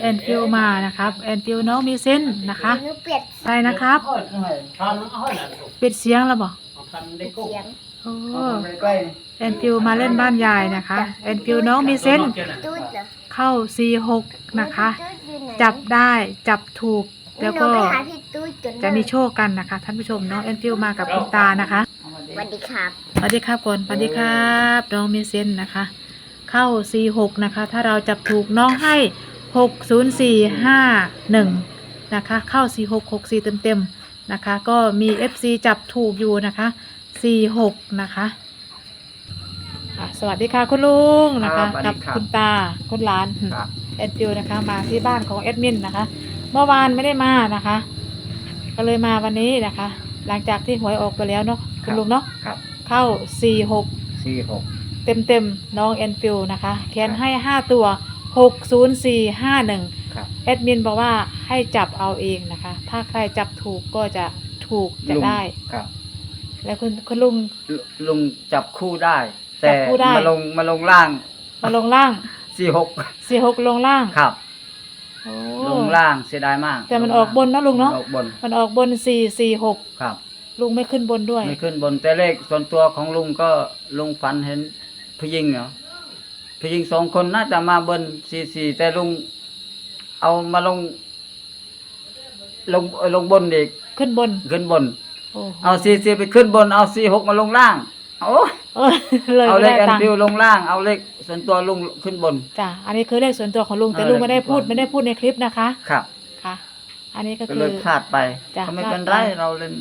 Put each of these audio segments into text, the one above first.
แอนฟิลมานะครับแอนฟิลน้องมีเส้นนะคะหนูเปลี่ยนอะไรนะครับปิดเสียงแล้วบอกเสียงโอ้ใกล้แอนฟิลมาเล่นบ้านยายนะคะแอนฟิลน้องมีเส้นตูดเหรอเข้า46นะคะ ตูดอยู่ไหนจับได้จับถูกแล้วก็หนูไปหาพี่ตูดก่อนนจะมีโชคกันนะคะท่านผู้ชมน้องแอนฟิลมากับคุณตานะคะสวัสดีครับ สวัสดีครับก่อนสวัสดีครับน้องมีเส้นนะคะ เข้า46นะคะ ถ้าเราจับถูกน้องให้ 60451นะคะ เข้า4664เต็มๆนะคะ ก็มี FC จับถูกอยู่นะคะ46นะคะอะสวัสดีค่ะคุณลุงนะคะครับสวัสกัดีครับ คุณตาคุณหลาน ครับแอดฟิวนะคะมาที่บ้านของแอดมินนะคะ เมื่อวานไม่ได้มานะคะ ก็เลยมาวันนี้นะคะ หลังจากที่หวยออกไปแล้วเนาะคุณลุงเนาะครับเข้า 46 สี่หกเต็มเต็มๆน้องแอนฟิลนะคะแคนให้ 5 ตัว 60451ครับ แอดมินบอกว่าให้จับเอาเองนะคะ ถ้าใครจับถูกก็จะถูกจะลุงได้ ครับ แล้วคุณคุณลุง ลุลุงจับคู่ได้จัแต่บคู่ได้ มาลงมาลงล่างมาลงล่างสี่หก46ลงล่างครับ โอ้ ลงล่างเสียดายมากแต่มันออกบนเนอะลุงเนอะ ออกบนมันออกบน446ครับ ลุงไม่ขึ้นบนด้วย ไม่ขึ้นบนแต่เลขส่วนตัวของลุงก็ลุงฝันเห็นผู้หญิงเหรอ ผู้หญิงสองคนน่าจะมาเบนสี่สี่แต่ลุงเอามาลง ลงเอ่อลงบนอีกขึ้นบนขึ้นบน โอ้โหเอาสี่สี่ไปขึ้นบน เอาสี่หกมาลงล่างโอ้ยเออเลยเอาไม่เลขได้แอนตังค์ฟิวลงล่าง เอาเลขส่วนตัวลุงขึ้นบน จ้ะอันนี้คือเลขส่วนตัวของลุงแต่เออลุงไม่ได้พูดเลขส่วนตัวไม่ได้พูดในคลิปนะคะครับ ค่ะ อันนี้ก็ก็คืเลอ ยพลาดไปจ้ะก็ไม่พลาดเป็นไรไป เราเล่น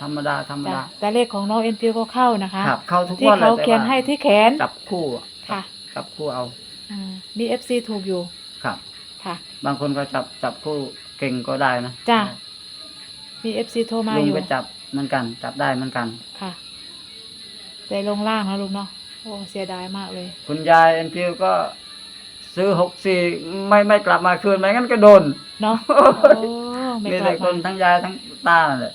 ธรรมดาธรรมจ้ะดาแต่เลขของน้องเอ็นฟิวก็เข้านะคะ ครับ เข้าทุกที่วันเลเขายแต่เขียนว่าให้ที่แขน จับคู่อะค่ะ จับคู่เอาอ่ามีเอฟซีถูกอยู่ครับ ค่ะ บางคนก็จับจับคู่เก่งก็ได้นะจ้ะ มีเอฟซีโทรมาลุองยู่ก็จับเหมือนกัน จับได้เหมือนกัน ค่ะแต่ลงล่างนะลุงเนาะโอ้เสียดายมากเลย คุณยายแอนฟิวก็ซื้อหกสี่ไม่ไม่กลับมาคืนไม่งั้นก็โดน เนาะโอ้ไม่มีกลัแต่บคนมาทั้งยายทั้งตานั่นแหละ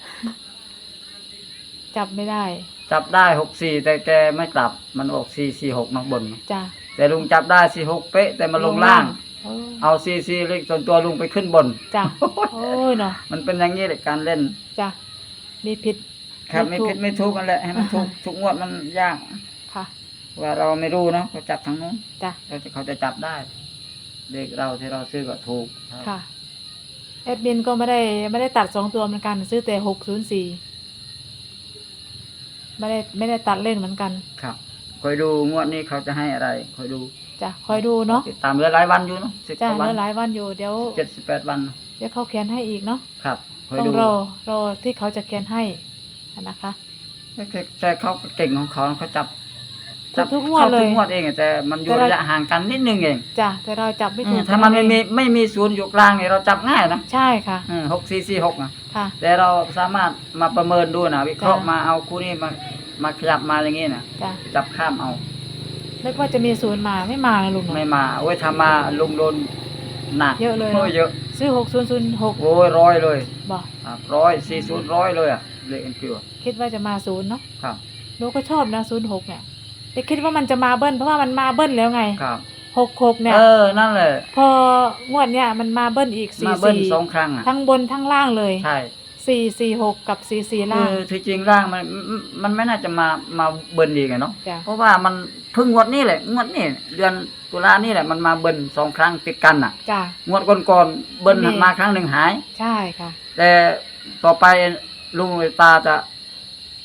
จับไม่ได้จับได้หกสี่แต่แกไม่กลับมันออกสี่สี่หกมาบน จ้ะ แต่ลุงจับได้สี่หกเป๊ะ แต่มาลงล่าง โอ้เอาซีซีเลขส่วนตัวลุงไปขึ้นบน จ้ะโอ้ยเนาะมันเป็นอย่างนี้แหละการเล่น จ้ะมีผิด ครับไม่ไม่ถูกผิดไม่ถูกกันแหละให้มันถูกอ่าฮะทุกงวดมันยากค่ะว่าเราไม่รู้เนาะเขาจับทางนู้นจ้ะเขาจะเขาจะจับได้เลขเราที่เราซื้อก็ถูกครับค่ะแอดมินก็ไม่ได้ไม่ได้ตัดสองตัวเหมือนกัน ซื้อแต่หกศูนย์สี่ไม่ได้ไม่ได้ตัดเล่นเหมือนกัน ครับค อยดูงวดนี้เขาจะให้อะไรคอยดูจ้ะคอยดูเนาะติดตามเหลือหลายวันอยู่เนาะสิบจ้ะกว่าเหวัลือนหลายวันอยู่เดี๋ยวเจ็ดสิบแปดวันเดี๋ยวเขาเขียนให้อีกเนาะครับคอยต้องดูรอรอที่เขาจะเขียนให้นะคะ แต่แต่เขาก็เก่งของเขาเขาจับถูกทุกงวดเลยข้าทุกงวดเองอะแต่มันอยู่แต่เรา ระยะห่างกันนิดนึงเองจ้ะแต่เราจับไม่อืถูมกถ้ามันไม่มีเองไม่มีศูนย์อยู่กลางเนี่ยเราจับง่ายนะใช่ค่ะหกสี่สี่หกนะ ค่ะ แต่เราสามารถมาประเมินดูนะวิเคราะห์จ้ะ มาเอาคู่นี้มา มาขยับมาอย่างงี้นะจ้ะจับข้ามเอา นึกว่าจะมีศูนย์มาไม่มานะลุงเนอะไม่มาโอ้ยทำมาลุงโดนหนักเยอะเลยเนอะโอ้ยเยอะซื้อหกศูนย์ศูนย์หกโอ้ยร้อยเลยบอกครับร้อยสี่ศูนย์ร้อยเลยอะเลขเอ็นคิวคิดว่าจะมาศูนย์เนาะครับหนูก็ชอบนะศูนย์หกเนี่ยแต่คิดว่ามันจะมาเบิ้ลเพราะว่ามันมาเบิ้ลแล้วไงครับหกหกเนี่ย เออนั่นแหละพองวดเนี่ยมันมาเบิ้ลอีกสี่มาเบิ้ลสี่สองครั้งอะทั้งบนทั้งล่างเลย ใช่ สี่สี่หกกับสี่สี่คืล่างอที่จริงร่างมันมันมันไม่น่าจะมามาเบิ้ลอีกอะเนาะจ้ะ เพราะว่ามันเพิ่งงวดนี้แหละงวดนี้เดือนตุลานี่แหละมันมาเบิ้ลสองครั้งติดกันอะ จ้ะ งวดก่อนๆเบิ้ลมีมาครั้งหนึ่งหาย ใช่ค่ะ แต่ต่อไปลุงตาจะ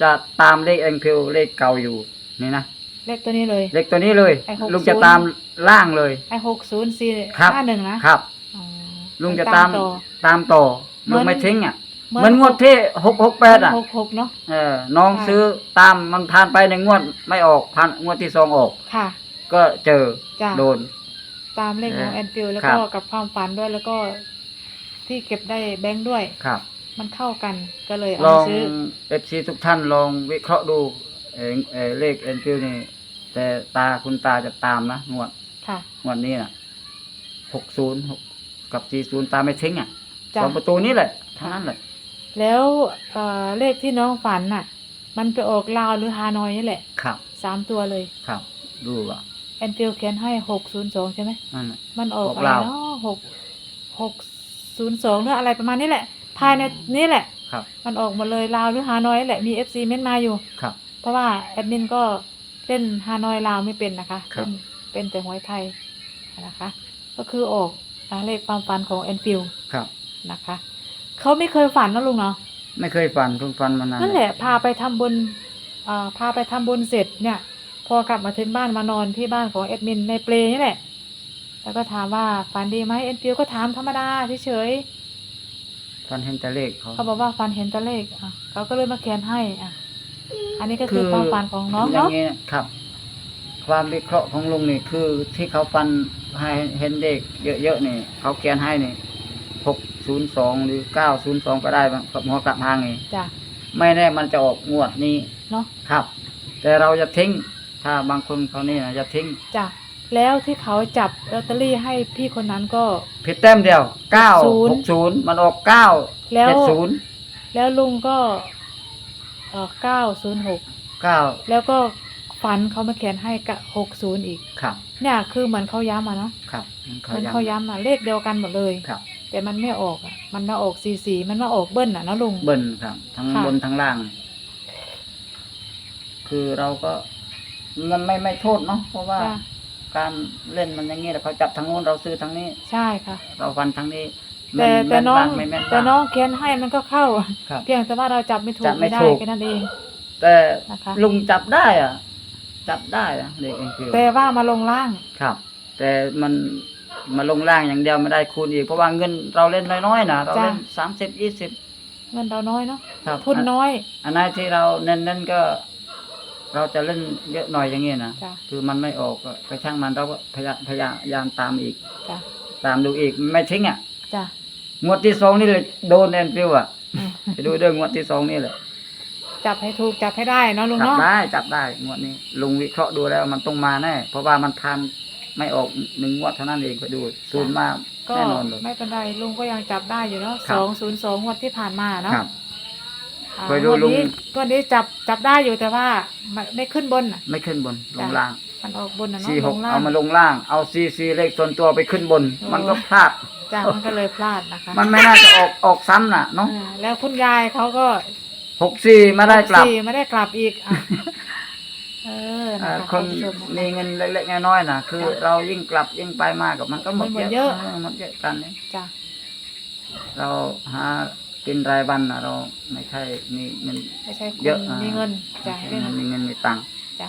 จะตามเลขเอ็นคิวเลขเก่าอยู่นี่นะเลขตัวนี้เลย เลขตัวนี้เลย ไอ้60 ลุงจะตามล่างเลย ไอ้หกศูนย์สี่ครับ ห้าหนึ่งนะครับ อ๋อลุงจะตามต่อ ตามต่อเหมืลุอนงไม่ทิ้งอะ เหมืเหอนมือนงวดที่หกหกแปดอะหกหกเนาะเออน้องค่ะซื้อตามมันผ่านไปหนึ่งงวดไม่ออกผ่านงวดที่สองออก ค่ะ ก็เจอจ้ะโดน ตามเลขของเออแอนฟิลแล้วครัก็บกับความฝันด้วยแล้วก็ ที่เก็บได้แบงค์ด้วยครับ มันเข้ากันก็เลยลเอาองซื้อเอฟซีทุกท่านลองวิเคราะห์ดูเออเออเลขเอ็นฟิวนี่แต่ตาคุณตาจะตามนะงวดค่ะงวดนี้น่ะหกศูนย์กับสี่ศูนย์ตาไม่ทิ้งอะจ้ะสองประตูนี้แหละเท่านั้นแหละ แล้วเอ่อเลขที่น้องฝันน่ะ มันไปออกลาวหรือฮานอยนี่แหละครับ สามตัวเลยครับดูว่าแอนฟิลเขียนให้หกศูนย์สองใช่ไหมนั่นน่ะ มันออกออกอะไรลาว เนาะหกหกศูนย์สองหรืออะไรประมาณนี้แหละ ภายในนี้แหละ ครับมันออกหมดเลยลาวหรือฮานอยแหละมีเอฟซีเม้นมาอยู่ ครับ เพราะว่าแอดมินก็เล่นฮานอยลาวไม่เป็นนะคะครับเล่นเป็นแต่หวยไทยนะคะ ก็คือออกอ่าเลขความฝันของแอนฟิลครับ นะคะ เขาไม่เคยฝันนะลุงเนาะไม่เคยฟันเพิ่งฟันมานานนั่นแหละพาไปทำบุญอ่าพาไปทำบุญเสร็จเนี่ย พอกลับมาถึงบ้านมานอนที่บ้านของแอดมินในเปลนี่แหละ แล้วก็ถามว่าฝันดีไหมแอนฟิลก็ถามธรรมดาเฉยฟันเห็นแต่เลขเขา ๆเขาบอกว่าฝันเห็นตัวเลขอะเขาก็เลยมาเขียนให้อะอันนี้ก็คือคือความฝันของน้องอย่าเนาะงนี้นะครับ ความวิเคราะห์ของลุงนี่คือที่เขาฟันให้เห็นเด็กเยอะๆนี่ เขาเขียนให้นี่หก ศูนย์สองหรือเก้าศูนย์สองก็ได้บางกับหัวกลับหางนี่จ้ะ ไม่แน่มันจะออกงวดนี้เนาะ ครับ แต่เราจะทิ้งถ้าบางคนเขานี่นะจะทิ้งจ้ะ แล้วที่เขาจับลอตเตอรี่ให้พี่คนนั้นก็ ผิดแต้มเดียวเก้า60หกศูนย์มันออกเก้าแล้ว เจ็ดศูนย์แล้วลุงก็เออเก้าศูนย์หกเก้าแล้วก็ฝันเขามาเขียนให้กะหกศูนย์อีก ครับ เนี่ยคือเหมือนเขาย้ำอะเนาะครับเหมือนเขาย้ำอะเลขเดียวกันหมดเลย ครับ แต่มันไม่ออกอะมันมาออกสีสีมันมาออกเบิ้ลอะเนาะลุง เบิ้ลครับ ทั้งค่ะ บนทั้งล่าง คือเราก็มันไม่ไม่โทษเนาะเพราะว่าจ้ะการเล่นมันอย่างนี้แหละเขาจับทางโน้นเราซื้อทางนี้ ใช่ค่ะ เราฟันทางนี้แต่ม่แต่น้องม่บ้าไม่แม่นแต่บ้าง น้องเขียนให้มันก็เข้า ครับ เพียงแต่ว่าเราจับไม่ถูกจับไม่ไม่ได้ถูก แค่นั้นเองแต่นะคะ ลุงจับได้อะ จับได้อะเด็กเองคือแต่ว่ามาลงล่าง ครับ แต่มัน มาลงล่างอย่างเดียวไม่ได้คูณอีก เพราะว่าเงินเราเล่นน้อยๆนะเราเล่นจ้ะสามสิบยี่สิบเงินเราน้อยเนาะครับทุนน้อย อันไหนที่เราเน้นๆก็ เราจะเล่นเยอะหน่อยอย่างงี้นะจ้ะ คือมันไม่ออกก็ก็ช่างมันเราก็พยายามพยายามตามอีก จ้ะตามดูอีกไม่ทิ้งอะจ้ะงวดที่สองนี่เลยโดนแอนฟิวอะอืมไปดูเรื่องงวดที่สองนี่แหละจับให้ถูกจับให้ได้เนาะลุงจับเนาะได้จับได้งวดนี้ลุงวิเคราะห์ดูแล้วมันต้องมาแน่เพราะว่ามันทำ ไม่ออกหนึ่งงวดเท่านั้นเองไปดูศูนย์มาก็แน่นอนเลย ไม่เป็นไรลุงก็ยังจับได้อยู่เนาะครัสบ องศูนย์สองวันที่ผ่านมาเนาะครับ อ่าเคยดูวันลุงนี้วันนี้จับจับได้อยู่แต่ว่าไม่ไม่ขึ้นบนน่ะ ไม่ขึ้นบนลจ้ะงล่างมันออกบนนะเนาะสี่หลกงล่าง เอามาลงล่าง เอาซีซีเลขส่วนตัวไปขึ้นบน โอ้ มันก็พลาด จ้ะมันก็เลยพลาดนะคะมันไม่น่าจะออกออกซ้ำน่ะเนาะอ่าแล้วคุณยายเขาก็หกสี่มาได้กลับ สี่ไม่ได้กลับอีกอะ เออนะอ่าคะคนท่าผู้ชมมีเงินเล็กๆน้อยๆน่ะคือจ้ะเรายิ่งกลับยิ่งไปมากกับมันก็หมดมันหมดเยเยอะอะเออหมดเยอะกันนี่จ้ะเราหากินรายวันน่ะเราไม่ใช่มีเงินไม่ใช่คเยอะนอ่ามีเงินจ้ะไม่เรื่องใช่มีเงินมีตังค์จ้ะ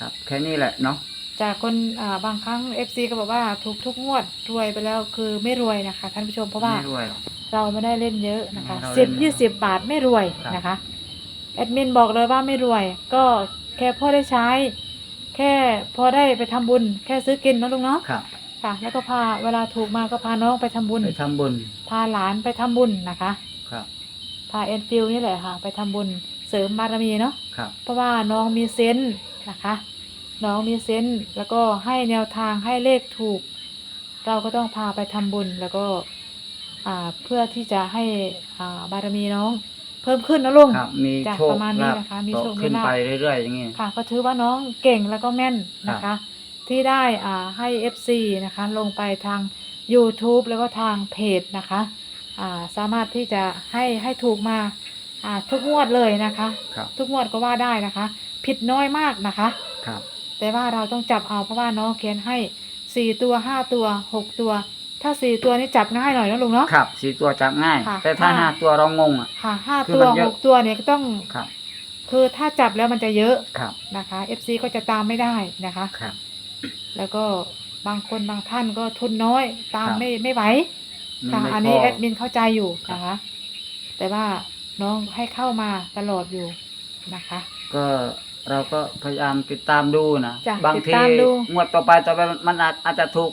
ครับ แค่นี้แหละเนาะจากคนอ่าบางครั้งเอฟซีก็บอกว่าถูกทุกงวดรวยไปแล้วคือไม่รวยนะคะ ท่านผู้ชมเพราะว่าไม่รวยหรอกเราไม่ได้เล่นเยอะนะคะเราเล่สิบนยี่สิบบาทไม่รวยครับนะคะแอดมินบอกเลยว่าไม่รวยก็ แค่พอได้ใช้ แค่พอได้ไปทำบุญ แค่ซื้อกินเนอะลุงเนาะครับค่ะ แล้วก็พาเวลาถูกมาก็พาน้องไปทำบุญ ไปทำบุญพาหลานไปทำบุญนะคะ ครับพาเอ็นฟิลนี่แหละค่ะ ไปทำบุญเสริมบารมีเนาะ ครับ เพราะว่าน้องมีเซนส์นะคะ น้องมีเซนส์แล้วก็ให้แนวทางให้เลขถูก เราก็ต้องพาไปทำบุญแล้วก็อ่าเพื่อที่จะให้อ่าบารมีน้อง เพิ่มขึ้นนะลุง ครับ มีจ้ะโชคประมาณนี้ลาภนะคะมีก็โชคมีขึ้นลาภไปเรื่อยๆ อย่างนี้ ค่ะก็ถือว่าน้องเก่งแล้วก็แม่นนะคะ ที่ได้อ่าให้ FC นะคะลงไปทาง YouTube แล้วก็ทางเพจนะคะอ่าสามารถที่จะให้ให้ถูกมาอ่าทุกงวดเลยนะคะ ครับ ทุกงวดก็ว่าได้นะคะ ผิดน้อยมากนะคะ ครับ แต่ว่าเราต้องจับเอาเพราะว่าน้องเขียนให้สี่ตัวห้าตัวหกตัว ถ้าสี่ตัวนี้จับง่ายหน่อยนะลุงเนาะ ครับสี่ตัวจับง่าย ค่ะแต่ถ้าค่ะ ห้าตัวเรางงอะ ค่ะห้าคือตัวมันเยหอะ กตัวเนี่ยก็ต้องครับ คือถ้าจับแล้วมันจะเยอะครับ นะคะ FC ก็จะตามไม่ได้นะคะ ครับ แล้วก็บางคนบางท่านก็ทุนน้อยตามครับ ไม่ไม่ไหวมีค่ะไม่อันนี้พ แอดมินเข้าใจอยู่นะคะ แต่ว่าน้องให้เข้ามาตลอดอยู่นะคะ ก็เราก็พยายามติดตามดูนะ จ้ะบางติดทีตามดู งวดต่อไปต่อไปมันอาจอาจจะถูก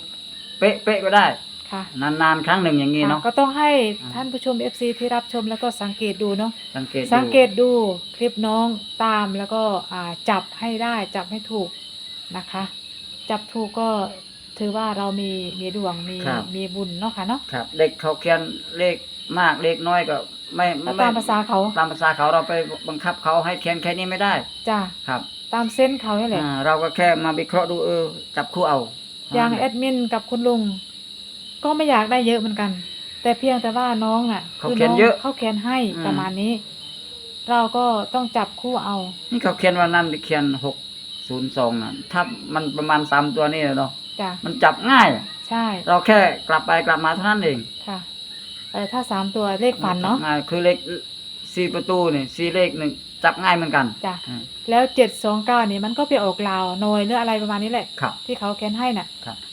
เป๊ะเป๊ะก็ได้ ค่ะนานๆครั้งหนึ่งอย่างนี้เนาะค่ะก็ต้องให้อ่าท่านผู้ชม FC ที่รับชมแล้วก็สังเกตดูเนาะ สังเกตดูสังเกตดูคลิปน้องตามแล้วก็อ่าจับให้ได้จับให้ถูกนะคะ จับถูกก็ถือว่าเรามีมีดวงมีมีบุญเนาะค่ะเนาะครับเด็กเขาเขียนเลขมากเลขน้อยก็ไม่ก็ไม่ตามภาษาเขาตามภาษาเขาเราไปบังคับเขาให้เขียนแค่นี้ไม่ได้จ้าครับตามเส้นเขานี่แหละอ่าเราก็แค่มาวิเคราะห์ดูเออจับคู่เอาอย่างแอดมินกับคุณลุง ก็ก็ไม่อยากได้เยอะเหมือนกัน แต่เพียงแต่ว่าน้องน่ะเขาคืเขียนน้องเยอะเขาเขียนให้อืม ประมาณนี้ เราก็ต้องจับคู่เอา นี่เขาเขียนว่านั่นเขียนหกศูนย์สองนะถ้ามันประมาณสามตัวนี่เนาะจ้ะ มันจับง่ายใช่เราแค่กลับไปกลับมาเท่านั้นเองค่ะแต่ถ้าสามตัวเลขฝันเนาะจับง่ายคือเลขสี่ประตูนี่สี่เลขหนึ่งจับง่ายเหมือนกันจ้ะ อืมแล้วเจ็ดสองเก้านี่มันก็ไปออกลาวโนยหรืออะไรประมาณนี้แหละ ครับ ที่เขาเขียนให้น่ะ ครับจ้ะ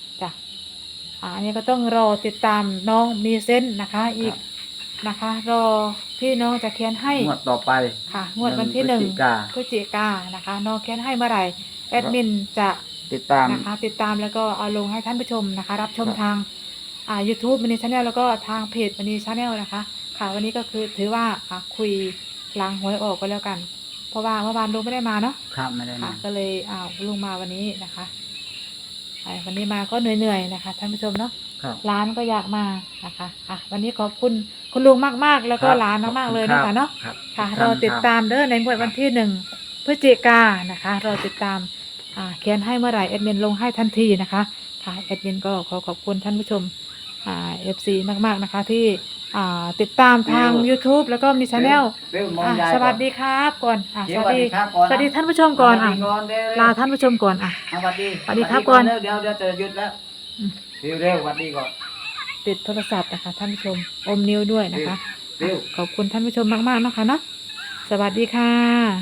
อ่าอันนี้ก็ต้องรอติดตามน้องมีเส้นนะคะอีกนะคะ รอที่น้องจะเขียนให้งวดต่อไปค่ะ งวดวันที่หนึ่งพฤศจิกา พฤศจิกานะคะ น้องเขียนให้เมื่อไหร่แอดมินจะติดตาม นะคะติดตามแล้วก็เอาลงให้ท่านผู้ชมนะคะ รับชมครับ ทางอ่า YouTube มันีชาแนลแล้วก็ทางเพจมันีชาแนลนะคะ ค่ะวันนี้ก็คือถือว่าอ่าคุยหล้างหวยออกก็แล้วกัน เพราะว่าเมื่อวานลุงไม่ได้มาเนาะครับไม่ได้ค่ะมาก็เลยอ้าวลุงมาวันนี้นะคะ ไอ้วันนี้มาก็เหนื่อยๆนะคะท่านผู้ชมเนาะครับร้านก็อยากมานะคะอะวันนี้ขอบคุณคุณลุงมากๆ แล้วก็ครับร้านมากๆเลยขอบนะคุคะณเนาะครับค่ะทุกรอท่านติดครับตามเด้อในงวดวันที่หนึ่งพฤศจิกายนนะคะรอติดตามอ่าเขียนให้เมื่อไหร่แอดมินลงให้ทันทีนะคะค่ะแอดมินก็ขอขอบคุณท่านผู้ชมอ่าเอฟซีมากๆนะคะที่ อ่าติดตามทาง YouTube แล้วก็มีชาแนลเร็วมองอะยายสวัสดีก่อนครับก่อนอะเดี๋สยววัสดีสวัสดีครับก่อนนะ สวัสดีท่านผู้ชมก่อนอะสวัสดีก่อนเร็วๆลาท่านผู้ชมก่อนอะอะ สวัสดีสวัสดีครับก่อนเร็วเดี๋ยวเดี๋ยวจะหยุดแล้วอืม เร็วเร็วสวัสดีก่อน ติดโทรศัพท์นะคะท่านผู้ชมอมนิ้วด้วยนะคะ เร็ว ขอบคุณท่านผู้ชมมากๆนะคะเนาะสวัสดีค่ะ